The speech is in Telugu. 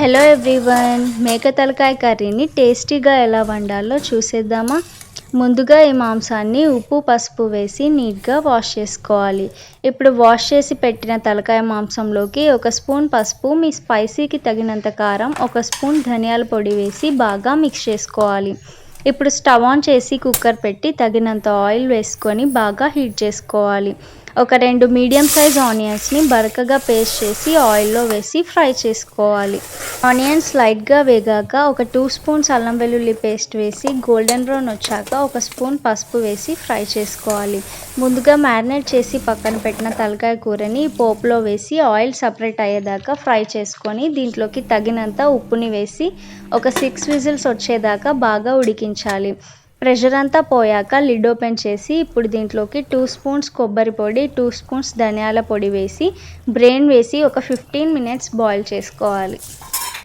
హలో ఎవ్రీవన్ మేక తలకాయ కర్రీని టేస్టీగా ఎలా వండాలో చూసేద్దామా? ముందుగా ఈ మాంసాన్ని ఉప్పు పసుపు వేసి నీట్గా వాష్ చేసుకోవాలి. ఇప్పుడు వాష్ చేసి పెట్టిన తలకాయ మాంసంలోకి ఒక స్పూన్ పసుపు మీ స్పైసీకి తగినంత కారం ఒక స్పూన్ ధనియాల పొడి వేసి బాగా మిక్స్ చేసుకోవాలి. ఇప్పుడు స్టవ్ ఆన్ చేసి కుక్కర్ పెట్టి తగినంత ఆయిల్ వేసుకొని బాగా హీట్ చేసుకోవాలి. ఒక రెండు మీడియం సైజ్ ఆనియన్స్ని బరకగా పేస్ట్ చేసి ఆయిల్లో వేసి ఫ్రై చేసుకోవాలి. ఆనియన్స్ లైట్గా వేగాక ఒక టూ స్పూన్స్ అల్లం వెల్లుల్లి పేస్ట్ వేసి గోల్డెన్ బ్రౌన్ వచ్చాక ఒక స్పూన్ పసుపు వేసి ఫ్రై చేసుకోవాలి. ముందుగా మ్యారినేట్ చేసి పక్కన పెట్టిన తలకాయ కూరని పోపులో వేసి ఆయిల్ సపరేట్ అయ్యేదాకా ఫ్రై చేసుకొని దీంట్లోకి తగినంత ఉప్పుని వేసి ఒక సిక్స్ విజిల్స్ వచ్చేదాకా బాగా ఉడికించాలి. ప్రెషర్ అంతా పోయాక లిడ్ ఓపెన్ చేసి ఇప్పుడు దీంట్లోకి టూ స్పూన్స్ కొబ్బరి పొడి టూ స్పూన్స్ ధనియాల పొడి వేసి బ్రెయిన్ వేసి ఒక ఫిఫ్టీన్ మినిట్స్ బాయిల్ చేసుకోవాలి.